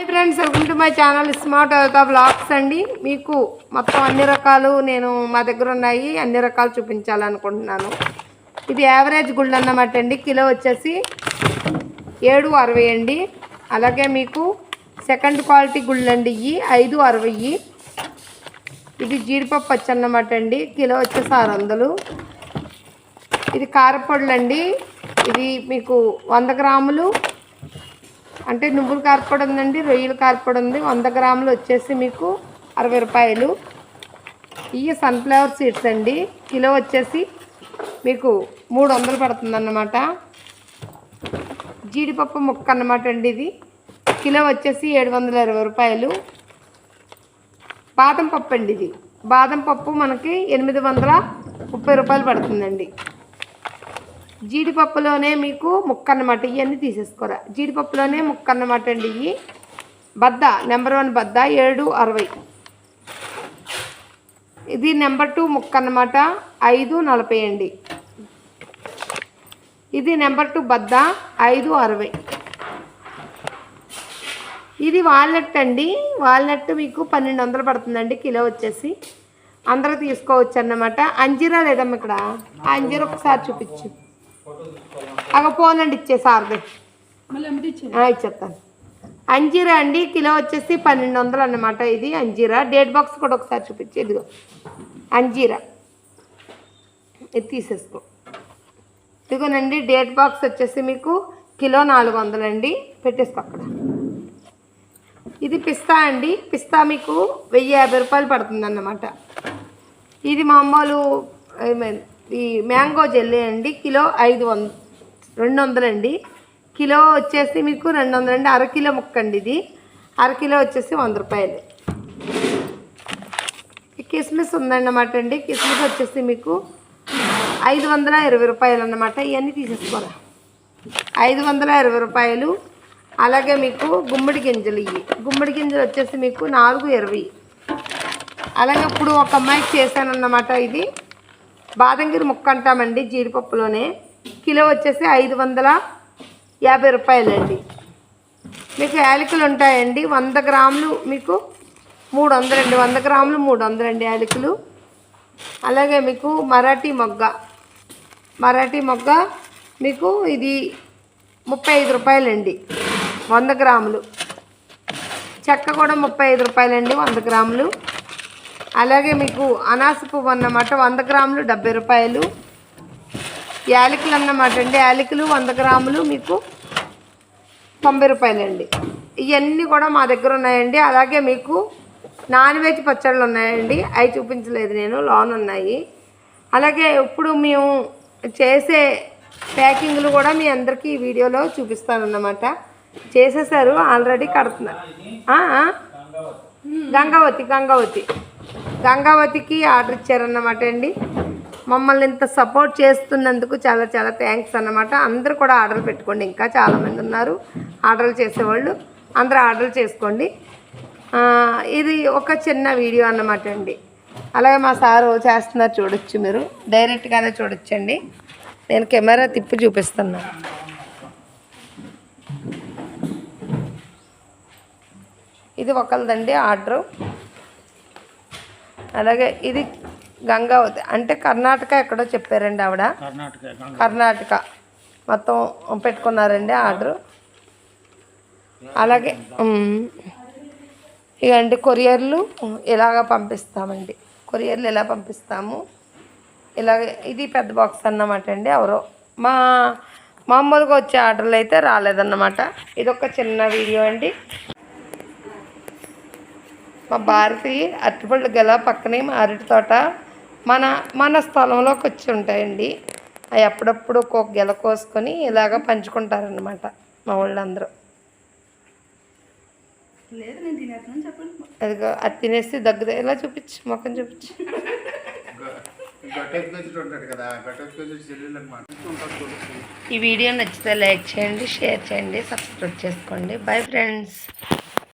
Hi friends welcome to my channel smart అవుతా blogs అండి. మీకు మొత్తం అన్ని రకాలు నేను మా దగ్గర ఉన్నాయి. అన్ని రకాలు చూపించాలనుకుంటున్నాను. ఇది యావరేజ్ గుళ్ళు అన్నమాట అండి. కిలో వచ్చేసి ఏడు అరవై అండి. అలాగే మీకు సెకండ్ క్వాలిటీ గుళ్ళు అండి. ఇవి ఐదు అరవై. ఇది జీడిపప్పు పచ్చ అన్నమాట అండి. కిలో వచ్చేసి ఆరు వందలు. ఇది కారపొడులు అండి ఇది మీకు వంద గ్రాములు. అంటే నువ్వుల కార్పొడి ఉందండి రొయ్యల కార్పొడి ఉంది వంద గ్రాములు వచ్చేసి మీకు అరవై రూపాయలు. ఇవి సన్ఫ్లవర్ సీడ్స్ అండి. కిలో వచ్చేసి మీకు మూడు వందలు పడుతుందన్నమాట. జీడిపప్పు ముక్క అన్నమాట అండి ఇది. కిలో వచ్చేసి ఏడు వందల ఇరవై రూపాయలు. బాదం పప్పు అండి ఇది. బాదం పప్పు మనకి ఎనిమిది వందల ముప్పై రూపాయలు పడుతుందండి. జీడిపప్పులోనే మీకు ముక్క అన్నమాట ఇవన్నీ తీసేసుకోరా. జీడిపప్పులోనే ముక్క అన్నమాట అండి ఇవి బద్ద నెంబర్ వన్ బద్ద ఏడు అరవై. ఇది నెంబర్ టూ ముక్క అన్నమాట ఐదు నలభై అండి. ఇది నెంబర్ టూ బద్ద ఐదు అరవై. ఇది వాల్నట్ అండి. వాల్నట్ మీకు పన్నెండు వందలు పడుతుందండి కిలో వచ్చేసి. అందరూ తీసుకోవచ్చు అన్నమాట అంజీరా లేదమ్మా ఇక్కడ? అంజీరా ఒకసారి చూపించు. అగ పోనండి ఇచ్చే సార్ది ఇచ్చేస్తాను. అంజీరా అండి కిలో వచ్చేసి పన్నెండు వందలు అన్నమాట ఇది అంజీరా. డేట్ బాక్స్ కూడా ఒకసారి చూపించు ఇదిగో. అంజీరా. ఇది తీసేసుకో. ఇదిగోనండి డేట్ బాక్స్ వచ్చేసి మీకు కిలో నాలుగు వందలండి పెట్టేసుకో అక్కడ. ఇది పిస్తా అండి. పిస్తా మీకు వెయ్యి యాభై రూపాయలు పడుతుంది అన్నమాట ఇది మామూలు mean, ఈ మ్యాంగో జెల్లీ అండి కిలో ఐదు వంద రెండు వందలండి. కిలో వచ్చేసి మీకు రెండు వందలండి అర కిలో ముక్క అండి ఇది. అర కిలో వచ్చేసి వంద రూపాయలు. కిస్మిస్ ఉందన్నమాట అండి కిస్మిస్ వచ్చేసి మీకు ఐదు వందల ఇరవై రూపాయలు అన్నమాట. ఇవన్నీ తీసేసుకోరా. ఐదు వందల ఇరవై రూపాయలు. అలాగే మీకు గుమ్మడి గింజలు ఇవి గుమ్మడి గింజలు వచ్చేసి మీకు నాలుగు ఇరవై. అలాగే ఇప్పుడు ఒక అమ్మాయికి చేశానన్నమాట ఇది. బాదంగిరి ముక్క అంటామండి జీడిపప్పులోనే. కిలో వచ్చేసి ఐదు వందల యాభై రూపాయలండి. మీకు యాలకులు ఉంటాయండి వంద గ్రాములు మీకు మూడు వందలండి వంద గ్రాములు మూడు వందలండి యాలకులు. అలాగే మీకు మరాఠీ మొగ్గ మరాఠీ మొగ్గ మీకు ఇది ముప్పై ఐదు రూపాయలండి వంద గ్రాములు. చెక్క కూడా ముప్పై ఐదు రూపాయలండి వంద గ్రాములు. అలాగే మీకు అనాస పువ్వు అన్నమాట వంద గ్రాములు డెబ్బై రూపాయలు. యాలకులు అన్నమాట అండి. యాలకులు వంద గ్రాములు మీకు తొంభై రూపాయలండి. ఇవన్నీ కూడా మా దగ్గర ఉన్నాయండి. అలాగే మీకు నాన్ వెజ్ పచ్చళ్ళు ఉన్నాయండి. అవి చూపించలేదు నేను లోన్ ఉన్నాయి. అలాగే ఇప్పుడు మేము చేసే ప్యాకింగ్లు కూడా మీ అందరికీ ఈ వీడియోలో చూపిస్తానన్నమాట. చేసేసారు ఆల్రెడీ కడుతున్నారు గంగావతి గంగావతి. గంగావతికి ఆర్డర్ ఇచ్చారన్నమాట అండి. మమ్మల్ని ఇంత సపోర్ట్ చేస్తున్నందుకు చాలా చాలా థ్యాంక్స్ అన్నమాట. అందరూ కూడా ఆర్డర్ పెట్టుకోండి. ఇంకా చాలామంది ఉన్నారు. ఆర్డర్లు చేసేవాళ్ళు అందరూ ఆర్డర్ చేసుకోండి. ఇది ఒక చిన్న వీడియో అన్నమాట అండి. అలాగే మా సారు చేస్తున్నారు చూడొచ్చు మీరు. డైరెక్ట్గానే చూడొచ్చండి. నేను కెమెరా తిప్పి చూపిస్తున్నాను ఇది ఒకరిదండి ఆర్డరు. అలాగే ఇది గంగావతి అంటే కర్ణాటక ఎక్కడో చెప్పారండి ఆవిడ. కర్ణాటక మొత్తం పెట్టుకున్నారండి ఆర్డరు. అలాగే ఇవండి కొరియర్లు ఇలాగ పంపిస్తామండి. కొరియర్లు ఇలా పంపిస్తాము? ఇలాగ ఇది పెద్ద బాక్స్ అన్నమాట అండి ఎవరో. మా మామూలుగా వచ్చే ఆర్డర్లు అయితే రాలేదన్నమాట. ఇది ఒక చిన్న వీడియో అండి. మా భారతి అరటిపళ్ళు గల పక్కనే మా అరటి తోట మన మన స్థలంలోకి వచ్చి ఉంటాయండి. అవి అప్పుడప్పుడు ఒక్కొక్క గెల కోసుకొని ఇలాగ పంచుకుంటారనమాట మా వాళ్ళందరూ. అదిగో అది తినేసి దగ్గర ఇలా చూపించు మొక్కని చూపించు. ఈ వీడియో నచ్చితే లైక్ చేయండి షేర్ చేయండి సబ్స్క్రైబ్ చేసుకోండి. Bye friends.